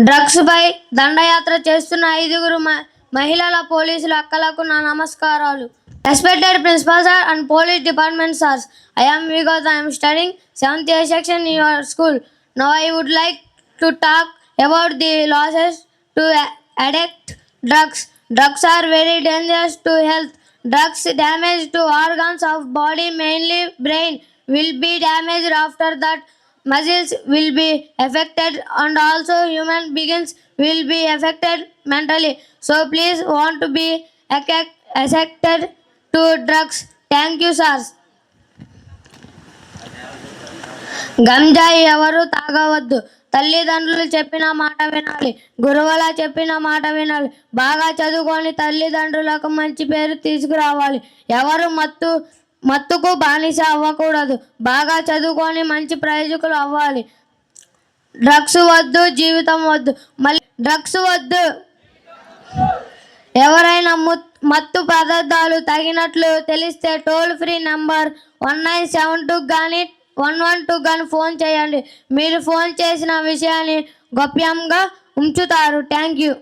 Drugs పై దండయాత్ర చేస్తున్న ఐదుగురు మ- మహిళల పోలీసుల అక్కలకు నా నమస్కారాలు. Respected principal sir and police department sirs I am because I'm studying seventh A section in your school no I would like to talk about the losses to addict drugs drugs are very dangerous to health drugs damage to organs of body mainly brain will be damaged after that muscles will be affected and also human beings will be affected mentally so please want to be acc- accepted to drugs thank you sirs గంజాయి ఎవరు తాగవద్దు తల్లిదండ్రులు చెప్పిన మాట వినాలి గురువుల చెప్పిన మాట వినాలి బాగా చదువుకొని తల్లిదండ్రులకు మంచి పేరు తీసుకురావాలి ఎవరు మత్తు మత్తుకు బానిస అవ్వకూడదు. బాగా చదువుకొని మంచి ప్రయోజకులు అవ్వాలి. డ్రగ్స్ వద్దు జీవితం వద్దు. మళ్ళీ డ్రగ్స్ వద్దు. ఎవరైనా మత్తు పదార్థాలు తగినట్లు తెలిస్తే toll free number one nine seven two కానీ వన్ వన్ టూ కానీ ఫోన్ చేయండి. మీరు ఫోన్ చేసిన విషయాన్ని గోప్యంగా ఉంచుతారు. Thank you.